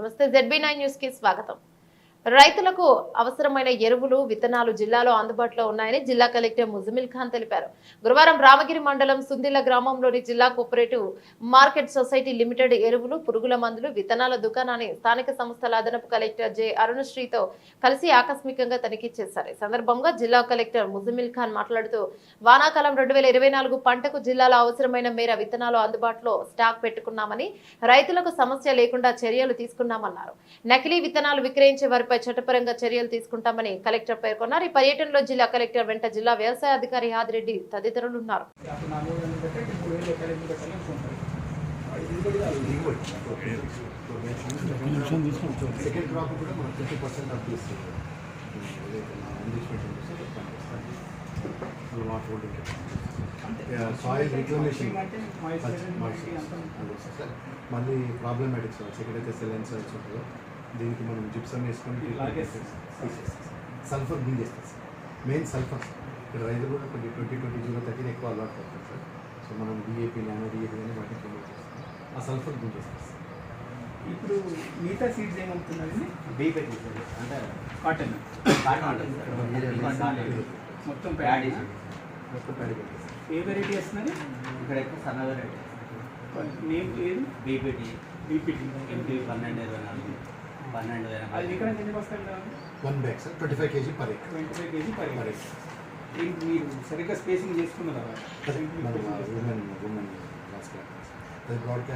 नमस्ते जेडी नई न्यूज़ की स्वागत రైతులకు అవసరమైన ఎరువులు విత్తనాలు జిల్లాలో అందుబాటులో ఉన్నాయని జిల్లా కలెక్టర్ ముజమిల్ ఖాన్ తెలిపారు. గురువారం రామగిరి మండలం సుందిల గ్రామంలోని జిల్లా కోఆపరేటివ్ మార్కెట్ సొసైటీ లిమిటెడ్ ఎరువులు పురుగుల మందులు విత్తనాల దుకాణాన్ని స్థానిక సంస్థల అదనపు కలెక్టర్ జె అరుణశ్రీతో కలిసి ఆకస్మికంగా తనిఖీ చేశారు. ఈ సందర్భంగా జిల్లా కలెక్టర్ ముజమిల్ ఖాన్ మాట్లాడుతూ వానాకాలం రెండు వేల ఇరవై నాలుగు పంటకు జిల్లాలో అవసరమైన మేర విత్తనాలు అందుబాటులో స్టాక్ పెట్టుకున్నామని రైతులకు సమస్య లేకుండా చర్యలు తీసుకున్నామన్నారు. నకిలీ విత్తనాలు విక్రయించే వారిపై చట్టపరంగా చర్యలు తీసుకుంటామని కలెక్టర్ పేర్కొన్నారు. ఈ పర్యటనలో జిల్లా కలెక్టర్ వెంట జిల్లా వ్యవసాయ అధికారి యాదిరెడ్డి తదితరులు ఉన్నారు. సాయిల్ రిక్లమేషన్ మళ్ళీ ప్రాబ్లమాటిక్స్ ఎక్కడైతే సెలెన్స్ ఉంటుందో? దీనికి మనం జిప్సమ్ వేసుకొని. సల్ఫర్ బిల్ చేస్తాం సార్. మెయిన్ సల్ఫర్ ఇక్కడ రైతులు కూడా కొన్ని ట్వంటీ ట్వంటీ జీరో థర్టీన్ ఎక్కువ అలవాటు పడతారు సార్. సో మనం డిఏపీ నానో డిఏపీ కానీ వాటిని ప్రమోట్ చేస్తాం. ఆ సల్ఫర్ బిల్ చేస్తాం సార్. ఇప్పుడు మిగతా సీడ్స్ ఏమవుతున్నారండి బీపెట్టి అంటే కాటన్ కాటన్ మొత్తం ప్యాడీ మొత్తం ప్యాడీ ఏ వెరైటీ వేస్తున్నారు? ఇక్కడ ఎక్కువ సన్నగా రేట్ నేమ్ ఏది? బీపీటీ బీపీటీ ఎంపీ పన్నెండు ఇరవై నాలుగు పన్నెండు ఎన్ని బస్తాలు కావాలి one bag sir twenty five KG per acre twenty five KG per acre. మీరు సరిగ్గా స్పేసింగ్ చేసుకున్నారు? అది బ్రాడ్కాస్ట్